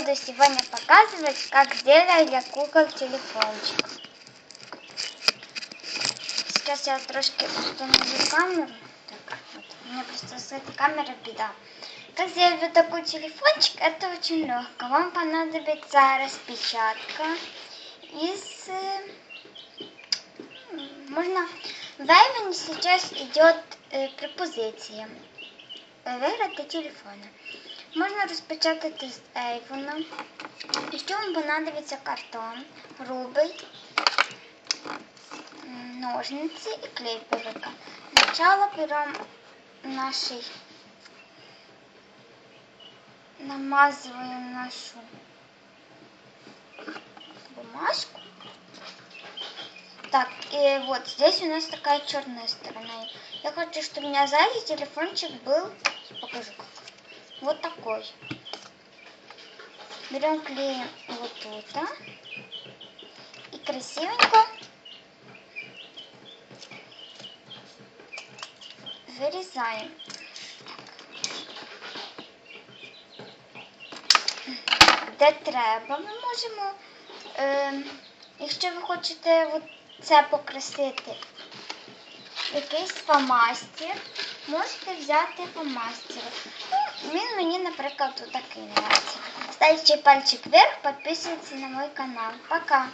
буду сегодня показывать, как сделать для кукол телефончик. Сейчас я трошки установлю камеру. Так, вот. У меня просто с этой камерой беда. Как сделать такой телефончик, это очень легко. Вам понадобится распечатка из... э, Можно... В Эйвені сейчас идет э, пропозиція е, виграти телефони. Можна розпечатати з Ейвона. І що вам понадобиться картон, грубий, м, ножниці і клей велика. Спочатку беремо наш намазываем нашу бумажку. Так, и вот здесь у нас такая черная сторона. Я хочу, чтобы у меня сзади телефончик был, покажу как, Вот такой. Берем клеем вот тут и красивенько вырезаем. Де треба, ми можемо, якщо ви хочете це покрасити, якийсь фломастер, можете взяти фломастер. Ну, він мені, наприклад, такий нравиться. Ставте пальчик вверх, підписуйтесь на мой канал. Пока!